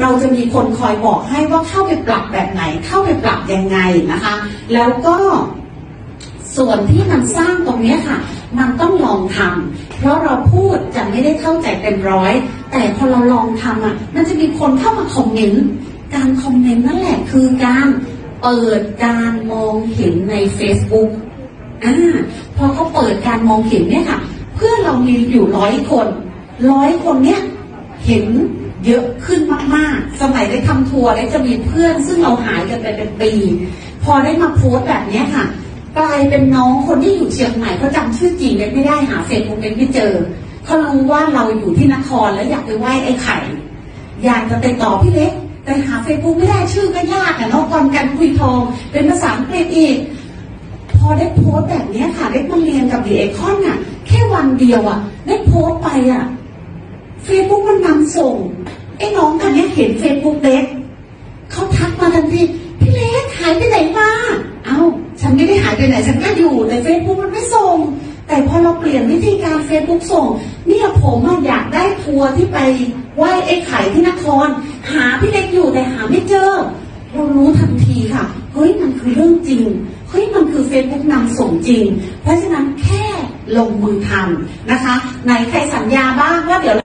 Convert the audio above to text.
เราจะมีคนคอยบอกให้ว่าเข้าไปปรับแบบไหน เข้าไปปรับยังไงนะคะ แล้วก็ส่วนที่มันสร้างตรงนี้ค่ะ มันต้องลองทำเพราะเราพูดจะไม่ได้เข้าใจเต็มร้อย แต่พอเราลองทำอะ มันจะมีคนเข้ามาคอมเมนต์ การคอมเมนต์นั่นแหละคือการเปิดการมองเห็นใน Facebook อ่าพอเขาเปิดการมองเห็นเนี่ยค่ะ เพื่อเรามีอยู่ร้อยคน ร้อยคนเนี้ยเห็นเยอะขึ้น สมัยได้ทำทัวร์ได้จะมีเพื่อนซึ่งเราหายกันไปเป็นปี พอได้มาโพสต์แบบเนี้ยค่ะ กลายเป็นน้องคนที่อยู่เชียงใหม่เขาจำชื่อจริงเลยไม่ได้หาเฟซบุ๊กเล็กไม่เจอเขารู้ว่าเราอยู่ที่นครแล้วอยากไปไหว้ไอ้ไข่ อยากจะติดต่อพี่เล็ก แต่หาเฟซบุ๊กไม่ได้ชื่อก็ยากอะเนาะก่อนกันคุยทอง เป็นภาษาอังกฤษอีก พอได้โพสต์แบบเนี้ยค่ะได้มาเรียนกับดีเอคอนน่ะแค่วันเดียวอะได้โพสต์ไปอะเฟซบุ๊กมันนำส่ง ไอ้น้องคนเนี้ยเห็นเฟซบุ๊กเล็กเขาทักมาทันทีพี่เล็กหายไปไหนมาเอ้าฉันไม่ได้หายไปไหน ฉันก็อยู่แต่เฟซบุ๊กมันไม่ส่ง แต่พอเราเปลี่ยนวิธีการเฟซบุ๊กส่ง เนี่ยผมอะอยากได้ทัวร์ที่ไปไหว้ไอ้ไข่ที่นคร หาพี่เล็กอยู่แต่หาไม่เจอเรารู้ทันทีค่ะเฮ้ยมันคือเรื่องจริงเฮ้ยมันคือเฟซบุ๊กนำส่งจริง เพราะฉะนั้นแค่ลงมือทำนะคะ ไหนใครสัญญาบ้างว่าเดี๋ยว